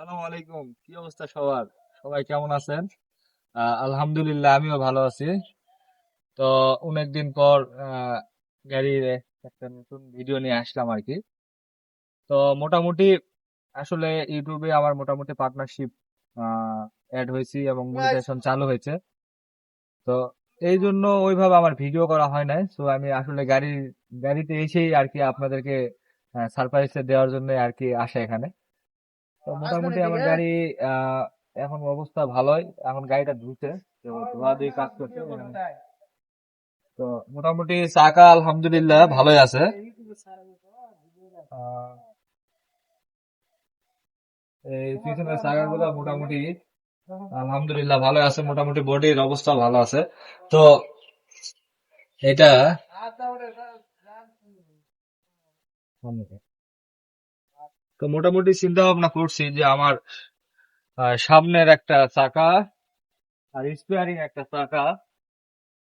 আসসালামু আলাইকুম। কি অবস্থা সবার? সবাই কেমন আছেন? আলহামদুলিল্লাহ আমিও ভালো আছি। তো অনেকদিন পর গাড়ির একটা নতুন ভিডিও নিয়ে আসলাম আর কি তো মোটামুটি আসলে ইউটিউবে আমার মোটামুটি পার্টনারশিপ অ্যাড হয়েছি এবং মনিটাইজেশন চালু হয়েছে। তো এই জন্য ওইভাবে আমার ভিডিও করা হয় নাই। তো আমি আসলে গাড়ি গাড়িতে এসেই আর কি আপনাদেরকে সারপ্রাইজ দেওয়ার জন্য আর কি আসা এখানে। তো মোটামুটি আমার গাড়ি এখন অবস্থা ভালোই। এখন গাড়িটা ধুতে তো ধোয়া দিয়ে কাজ করছে তো মোটামুটি চাকা আলহামদুলিল্লাহ ভালোই আছে। এই পিছনের চাকাগুলো মোটামুটি আলহামদুলিল্লাহ ভালো আছে মোটামুটি বডির অবস্থা ভালো আছে। তো এটা তো মোটামুটি চিন্তা ভাবনা করছি যে আমার সামনের একটা চাকা আর স্পেয়ারিং একটা চাকা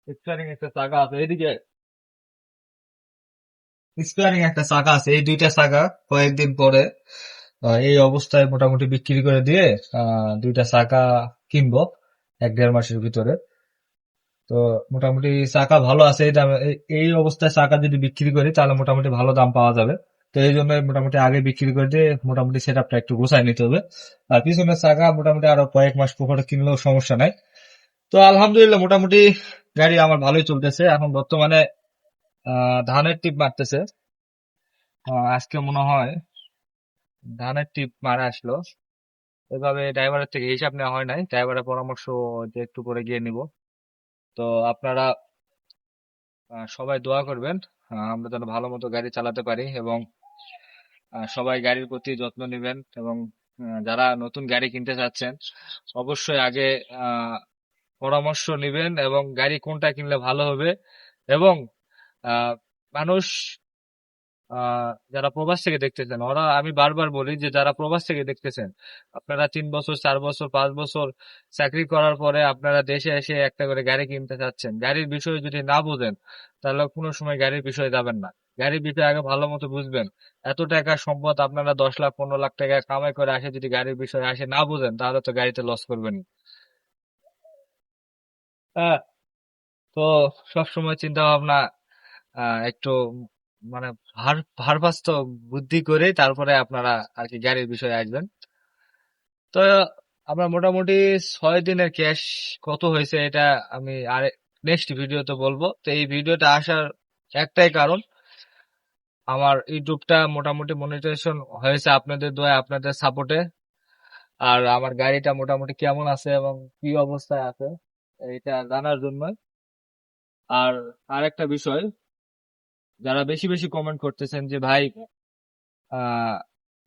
স্পেয়ারিং একটা চাকা আছে এদিকে স্পেয়ারিং একটা চাকা আছে, এই দুইটা চাকা কয়েকদিন পরে এই অবস্থায় মোটামুটি বিক্রি করে দিয়ে দুইটা চাকা কিনবো এক দেড় মাসের ভিতরে। তো মোটামুটি চাকা ভালো আছে, এই দামে এই অবস্থায় চাকা যদি বিক্রি করি তাহলে মোটামুটি ভালো দাম পাওয়া যাবে। তো এই জন্য মোটামুটি আগে বিক্রি করে দিয়ে মোটামুটি সেট আপটা একটু গোছায় নিতে হবে। আর পিছনের চাকা মোটামুটি আরও কয়েক মাস পরে কিনলেও সমস্যা নাই। তো আলহামদুলিল্লাহ, মোটামুটি গাড়ি আমার ভালোই চলতেছে। এখন বর্তমানে ধানের টিপ মারতেছে। আজকে মনে হয় ধানের টিপ মারা আসলো। এভাবে ড্রাইভারের থেকে হিসাব নেওয়া হয় নাই। ড্রাইভারের পরামর্শ যে একটু করে গিয়ে নিব। তো আপনারা সবাই দোয়া করবেন। আমরা যেন ভালো মতো গাড়ি চালাতে পারি এবং সবাই গাড়ির প্রতি যত্ন নেবেন এবং যারা নতুন গাড়ি কিনতে চাচ্ছেন, অবশ্যই আগে পরামর্শ নেবেন এবং গাড়ি কোনটা কিনলে ভালো হবে এবং মানুষ যারা প্রবাস থেকে দেখতেছেন, ওরা আমি বারবার বলি যে যারা প্রবাস থেকে দেখতেছেন, আপনারা তিন বছর, চার বছর, পাঁচ বছর চাকরি করার পরে আপনারা দেশে এসে একটা করে গাড়ি কিনতে চাচ্ছেন, গাড়ির বিষয়ে যদি না বোঝেন, তাহলে কোনো সময় গাড়ির বিষয়ে যাবেন না। গাড়ির বিষয়ে আগে ভালো মতো বুঝবেন। এত টাকা সম্পদ আপনারা দশ লাখ, পনেরো লাখ টাকা কামাই করে আসে, যদি গাড়ির বিষয়ে আসে না বুঝেন, তাহলে তো গাড়িতে লস করবেন। হ্যাঁ তো সবসময় চিন্তা ভাবনা একটু মানে ভার ভারপ্রাস্ত বুদ্ধি করে তারপরে আপনারা আর কি গাড়ির বিষয়ে আসবেন। তো আমরা মোটামুটি ছয় দিনের ক্যাশ কত হয়েছে এটা আমি আর নেক্সট ভিডিওতে বলব। তো এই ভিডিওটা আসার একটাই কারণ আমার ইউটিউবটা মোটামুটি মনিটাইজেশন হয়েছে আপনাদের দোয়া আপনাদের সাপোর্টে আর আমার গাড়িটা মোটামুটি কেমন আছে এবং কি অবস্থায় আছে এটা জানার জন্য আর আরেকটা বিষয়, যারা বেশি বেশি কমেন্ট করতেছেন যে, ভাই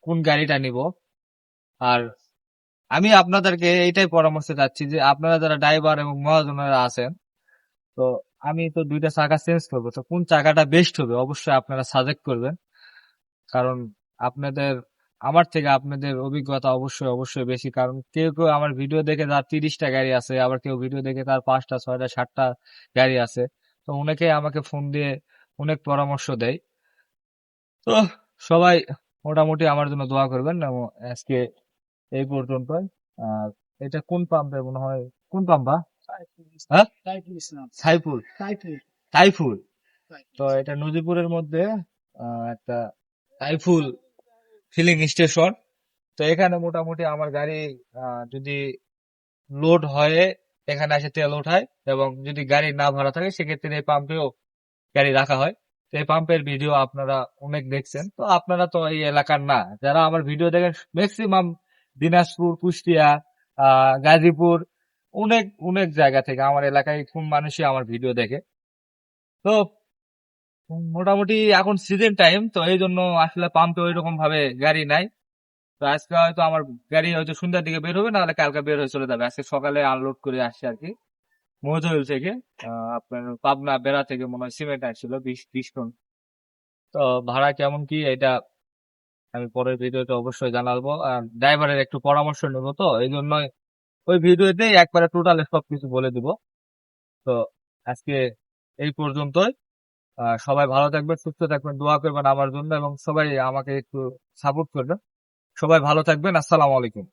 কোন গাড়িটা নিব? আর আমি আপনাদেরকে এইটাই পরামর্শ চাচ্ছি যে, আপনারা যারা ড্রাইভার এবং মহাজনেরা আছেন, তো আমি তো দুইটা চাকা চেঞ্জ করব, তো কোন চাকাটা বেস্ট হবে অবশ্যই আপনারা সাজেক্ট করবেন। কারণ আপনাদের, আমার থেকে আপনাদের অভিজ্ঞতা অবশ্যই অবশ্যই বেশি। কারণ কেউ কেউ আমার ভিডিও দেখে তার তিরিশটা গাড়ি আছে, আবার কেউ ভিডিও দেখে তার পাঁচটা, ছয়টা, সাতটা গাড়ি আছে। তো অনেকে আমাকে ফোন দিয়ে অনেক পরামর্শ দেয়। তো সবাই মোটামুটি আমার জন্য দোয়া করবেন আজকে এই পর্যন্ত আর এটা কোন পাম্পে মনে হয়? কোন পাম্পা হ্যাঁ? সাইফুল। সাইফুল। তো এটা নদীপুরের মধ্যে একটা সাইফুল ফিলিং স্টেশন তো এখানে মোটামুটি আমার গাড়ি যদি লোড হয় এখানে এসে তেল ওঠায় এবং যদি গাড়ি না ভরা থাকে সেক্ষেত্রে এই পাম্পেও গাড়ি রাখা হয়। তো এই পাম্পের ভিডিও আপনারা অনেক দেখছেন। তো আপনারা তো এই এলাকার না। যারা আমার ভিডিও দেখেন ম্যাক্সিমাম দিনাজপুর কুষ্টিয়া আহ গাজীপুর অনেক অনেক জায়গা থেকে আমার এলাকায় খুব মানুষই আমার ভিডিও দেখে। তো, মোটামুটি এখন সিজন টাইম তো এই জন্য আসলে পাম্পে ওই রকম ভাবে গাড়ি নাই। তো আজকে হয়তো আমার গাড়ি হয়তো সন্ধ্যার দিকে বের হবে, নাহলে কালকে বের হয়ে চলে যাবে। আজকে সকালে আনলোড করে আসছে আর কি। মধুল থেকে আপনার পাবনা বেড়া থেকে মনে হয় সিমেন্ট আসছিল, বিশ বিশ টন। তো ভাড়া কেমন কি, এটা আমি পরের ভিডিওতে অবশ্যই জানাব। আর ড্রাইভারের একটু পরামর্শ নেব তো, এই জন্য ওই ভিডিওতে একবারে টোটাল সব কিছু বলে দিব। তো আজকে এই পর্যন্তই। সবাই ভালো থাকবেন, সুস্থ থাকবেন, দোয়া করবেন আমার জন্য এবং সবাই আমাকে একটু সাপোর্ট করবেন। সবাই ভালো থাকবেন, আসসালামু আলাইকুম।